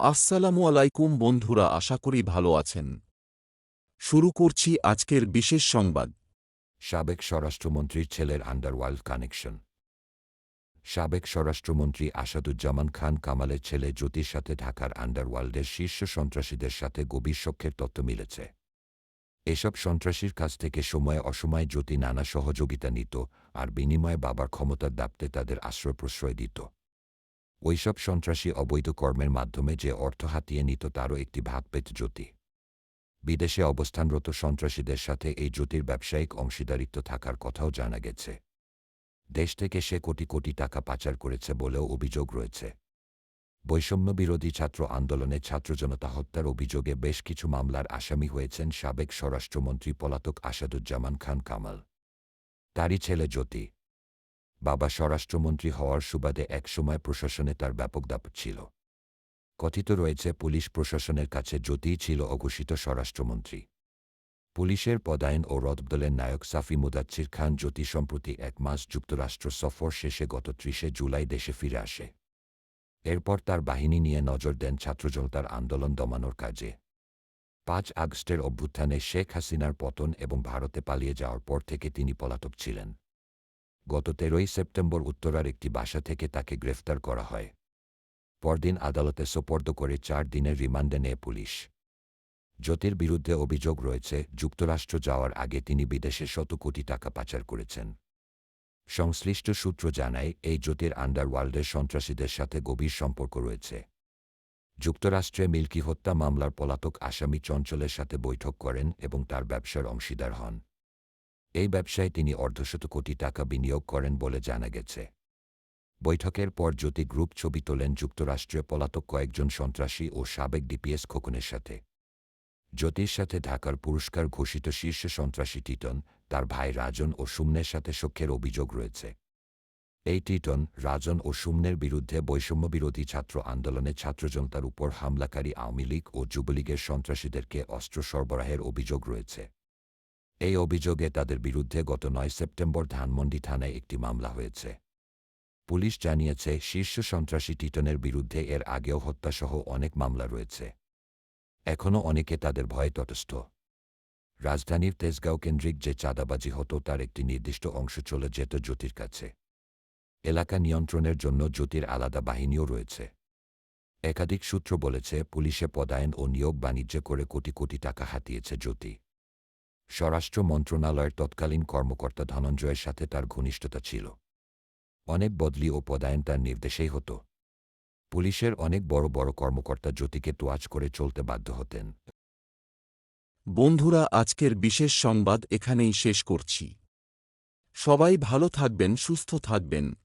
আসসালামু আলাইকুম বন্ধুরা, আশা করি ভালো আছেন। শুরু করছি আজকের বিশেষ সংবাদ। সাবেক স্বরাষ্ট্রমন্ত্রীর ছেলের আন্ডারওয়ার্ল্ড কানেকশন সাবেক স্বরাষ্ট্রমন্ত্রী আসাদুজ্জামান খান কামালের ছেলে জ্যোতির সাথে ঢাকার আন্ডারওয়ার্ল্ডের শীর্ষ সন্ত্রাসীদের সাথে গভীর সখ্যের তথ্য মিলেছে। এসব সন্ত্রাসীর কাছ থেকে সময়ে অসময়ে জ্যোতি নানা সহযোগিতা নিত আর বিনিময়ে বাবার ক্ষমতার দাপতে তাদের আশ্রয় প্রশ্রয় দিত। ওইসব সন্ত্রাসী অবৈধ কর্মের মাধ্যমে যে অর্থ হাতিয়ে নিত তারও একটি ভাগ পেত জ্যোতি। বিদেশে অবস্থানরত সন্ত্রাসীদের সাথে এই জ্যোতির ব্যবসায়িক অংশীদারিত্ব থাকার কথাও জানা গেছে। দেশ থেকে সে কোটি কোটি টাকা পাচার করেছে বলেও অভিযোগ রয়েছে। বৈষম্য বিরোধী ছাত্র আন্দোলনে ছাত্র জনতা হত্যার অভিযোগে বেশ কিছু মামলার আসামি হয়েছেন সাবেক স্বরাষ্ট্রমন্ত্রী পলাতক আসাদুজ্জামান খান কামাল। তারই ছেলে জ্যোতি। বাবা স্বরাষ্ট্রমন্ত্রী হওয়ার সুবাদে একসময় প্রশাসনে তার ব্যাপক দাপট ছিল। কথিত রয়েছে, পুলিশ প্রশাসনের কাছে জ্যোতিই ছিল অঘোষিত স্বরাষ্ট্রমন্ত্রী। পুলিশের পদায়ন ও রদবদলের নায়ক সাফি মুদাচ্ছির খান জ্যোতি সম্প্রতি এক মাস যুক্তরাষ্ট্র সফর শেষে গত ত্রিশে জুলাই দেশে ফিরে আসে। এরপর তার বাহিনী নিয়ে নজর দেন ছাত্রজনতার আন্দোলন দমানোর কাজে। পাঁচ আগস্টের অভ্যুত্থানে শেখ হাসিনার পতন এবং ভারতে পালিয়ে যাওয়ার পর থেকে তিনি পলাতক ছিলেন। গত তেরোই সেপ্টেম্বর উত্তরার একটি বাসা থেকে তাকে গ্রেফতার করা হয়। পরদিন আদালতে সোপর্দ করে চার দিনের রিমান্ডে নেয় পুলিশ। জ্যোতির বিরুদ্ধে অভিযোগ রয়েছে, যুক্তরাষ্ট্র যাওয়ার আগে তিনি বিদেশে শত কোটি টাকা পাচার করেছেন। সংশ্লিষ্ট সূত্র জানায়, এই জ্যোতির আন্ডারওয়ার্ল্ডের সন্ত্রাসীদের সাথে গভীর সম্পর্ক রয়েছে। যুক্তরাষ্ট্রে মিল্কি হত্যা মামলার পলাতক আসামি চঞ্চলের সাথে বৈঠক করেন এবং তার ব্যবসার অংশীদার হন। এই ব্যবসায় তিনি অর্ধশত কোটি টাকা বিনিয়োগ করেন বলে জানা গেছে। বৈঠকের পর জ্যোতি গ্রুপ ছবি তোলেন যুক্তরাষ্ট্রে পলাতক কয়েকজন সন্ত্রাসী ও সাবেক ডিপিএস খোকনের সাথে। জ্যোতির সাথে ঢাকার পুরস্কার ঘোষিত শীর্ষ সন্ত্রাসী টিটন, তার ভাই রাজন ও সুমনের সাথে সখ্যের অভিযোগ রয়েছে। এই টিটন, রাজন ও সুমনের বিরুদ্ধে বৈষম্যবিরোধী ছাত্র আন্দোলনে ছাত্রজনতার উপর হামলাকারী আওয়ামী লীগ ও যুবলীগের সন্ত্রাসীদেরকে অস্ত্র সরবরাহের অভিযোগ রয়েছে। এই অভিযোগে তাদের বিরুদ্ধে গত নয় সেপ্টেম্বর ধানমন্ডি থানায় একটি মামলা হয়েছে। পুলিশ জানিয়েছে, শীর্ষ সন্ত্রাসী টিটনের বিরুদ্ধে এর আগেও হত্যাসহ অনেক মামলা রয়েছে। এখনও অনেকে তাদের ভয়ে তটস্থ। রাজধানীর তেজগাঁও কেন্দ্রিক যে চাঁদাবাজি হতো, তার একটি নির্দিষ্ট অংশ চলে যেত জ্যোতির কাছে। এলাকা নিয়ন্ত্রণের জন্য জ্যোতির আলাদা বাহিনীও রয়েছে। একাধিক সূত্র বলেছে, পুলিশে পদায়ন ও নিয়োগ বাণিজ্য করে কোটি কোটি টাকা হাতিয়েছে জ্যোতি। স্বরাষ্ট্র মন্ত্রণালয়ের তৎকালীন কর্মকর্তা ধনঞ্জয়ের সাথে তার ঘনিষ্ঠতা ছিল। অনেক বদলি ও পদায়ন তার নির্দেশেই হতো। পুলিশের অনেক বড় বড় কর্মকর্তা জ্যোতিকে তোয়াজ করে চলতে বাধ্য হতেন। বন্ধুরা, আজকের বিশেষ সংবাদ এখানেই শেষ করছি। সবাই ভালো থাকবেন, সুস্থ থাকবেন।